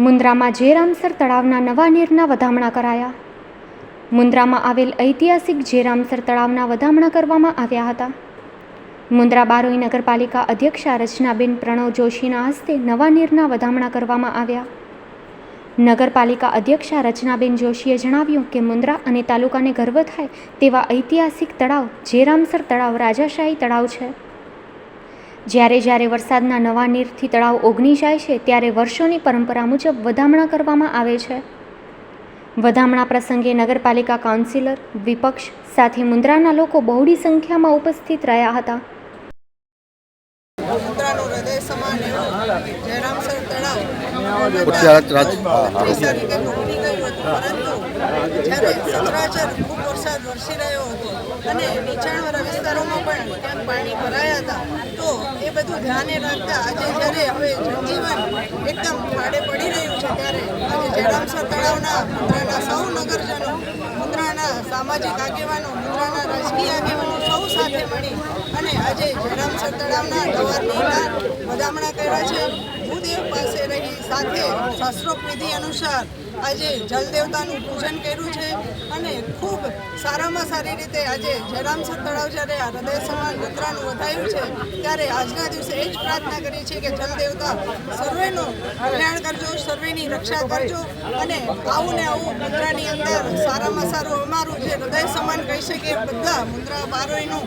મુન્દ્રામાં જેરામસર તળાવના નવા નીરના વધામણા કરાયા. મુન્દ્રામાં આવેલ ઐતિહાસિક જેરામસર તળાવના વધામણા કરવામાં આવ્યા હતા. મુન્દ્રા બારોઈ નગરપાલિકા અધ્યક્ષા રચનાબેન પ્રણવ જોશીના હસ્તે નવા નીરના વધામણા કરવામાં આવ્યા. નગરપાલિકા અધ્યક્ષા રચનાબેન જોશીએ જણાવ્યું કે મુન્દ્રા અને તાલુકાને ગર્વ થાય તેવા ઐતિહાસિક તળાવ જેરામસર તળાવ રાજાશાહી તળાવ છે. જ્યારે જ્યારે વરસાદના નવા નીરથી તળાવ ઓગની જાય છે ત્યારે વર્ષોની પરંપરા મુજબ વધામણા કરવામાં આવે છે. વધામણા પ્રસંગે નગરપાલિકા કાઉન્સિલર વિપક્ષ સાથે મુન્દ્રાના લોકો બહોળી સંખ્યામાં ઉપસ્થિત રહ્યા હતા. મુદ્રાનું હૃદય સમાન એવું જયરામસર તળાવ. ગુજરાત રાજ- હા, હા. ઓગણીસ તારીખે તો ઉડી ગયું હતું પરંતુ જ્યારે સચરાચર ખૂબ વરસાદ વરસી રહ્યો હતો અને નીચાણવાળા વિસ્તારોમાં પણ ક્યાંક પાણી ભરાયા હતા એ બધું ધ્યાને રાખતા આજે જ્યારે હવે જનજીવન એકદમ ખાડે પડી રહ્યું છે ત્યારે આજે જડામસર તળાવના મુદ્રાના સૌ નગરજનો મુદ્રાના સામાજિક આગેવાનો મુદ્રાના રાજકીય આગેવાનો સાથે મળી અને આજે જયરામ તળાવના ડવારની વધામણા કર્યા છે. ભૂદેવ પાસે રહી સાથે શાસ્ત્રોક્ત વિધિ અનુસાર આજે જલદેવતાનું પૂજન કર્યું છે અને ખૂબ સારામાં સારી રીતે આજે જયરામસર તળાવ જ્યારે આ હૃદય સમાન મુદ્રાનું વધાયું છે, ત્યારે આજના દિવસે એ જ પ્રાર્થના કરી છે કે જલદેવતા સર્વેનું કલ્યાણ કરજો, સર્વેની રક્ષા કરજો અને આવું ને આવું મુદ્રાની અંદર સારામાં સારું અમારું જે હૃદય સમાન કહી શકીએ બધા મુદ્રા બારોઈનું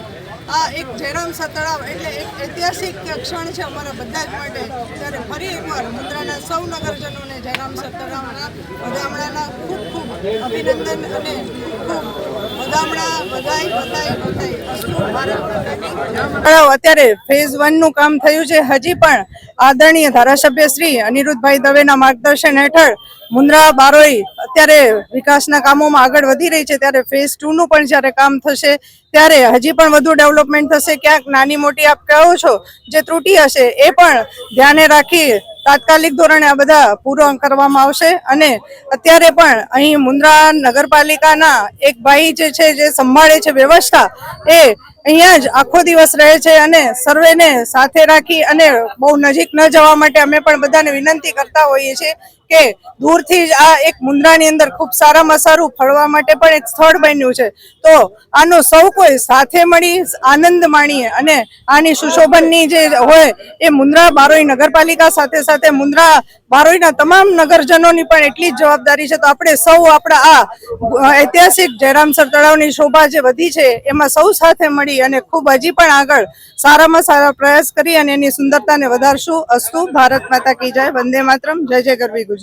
આ એક જયરામસર તળાવ એટલે એક ઐતિહાસિક ક્ષણ છે અમારા બધા જ માટે. ત્યારે ફરી એકવાર મુદ્રાના સૌ નગરજનોને જયરામસર તળાવના વધામણાના ખૂબ ખૂબ અભિનંદન અને ખૂબ અત્યારે ફેઝ વનનું કામ થયું છે. હજી પણ આદરણીય ધારાસભ્ય શ્રી અનિરુદ્ધભાઈ દવેના માર્ગદર્શન હેઠળ મુન્દ્રા બારોઈ અત્યારે વિકાસના કામોમાં આગળ વધી રહી છે, ત્યારે ફેઝ ટુ નું પણ જ્યારે કામ થશે, ત્યારે હજી પણ વધુ ડેવલપમેન્ટ થશે. ક્યાંક નાની મોટી આપ કહો છો, જે ત્રુટી હશે, એ પણ ધ્યાને રાખી તાત્કાલિક ધોરણે આ બધા પૂરો કરવામાં આવશે. અને અત્યારે પણ અહીં મુન્દ્રા નગરપાલિકાના એક ભાઈ જે છે, જે સંભાળે છે વ્યવસ્થા, એ અહીંયા જ આખો દિવસ રહે છે અને સર્વેને સાથે રાખી અને બહુ નજીક ન જવા માટે અમે પણ બધાને વિનંતી કરતા હોઈએ છીએ કે દૂરથી જ આ એક મુન્દ્રાની અંદર ખૂબ સારામાં સારું ફરવા માટે પણ એક સ્થળ બન્યું છે. તો આનો સૌ કોઈ સાથે મળી, આનંદ માણીએ અને આની સુશોભનની જે હોય એ મુન્દ્રા બારોઈ નગરપાલિકા સાથે સાથે મુન્દ્રા બારોઈના તમામ નગરજનોની પણ એટલી જ જવાબદારી છે. તો આપણે સૌ આપણા આ ઐતિહાસિક જયરામસર તળાવની શોભા જે વધી છે, એમાં સૌ સાથે મળી અને ખૂબ હજી પણ આગળ સારામાં સારા પ્રયાસ કરી અને એની સુંદરતાને વધારશું. અસ્તુ, ભારત માતા કી જય, વંદે માતરમ. જય જય ગરવી Gujarat.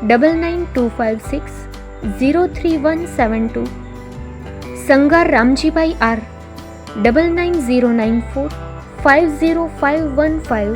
double nine two five six zero three one seven two Sangar Ramjibhai R double nine zero nine four five zero five one five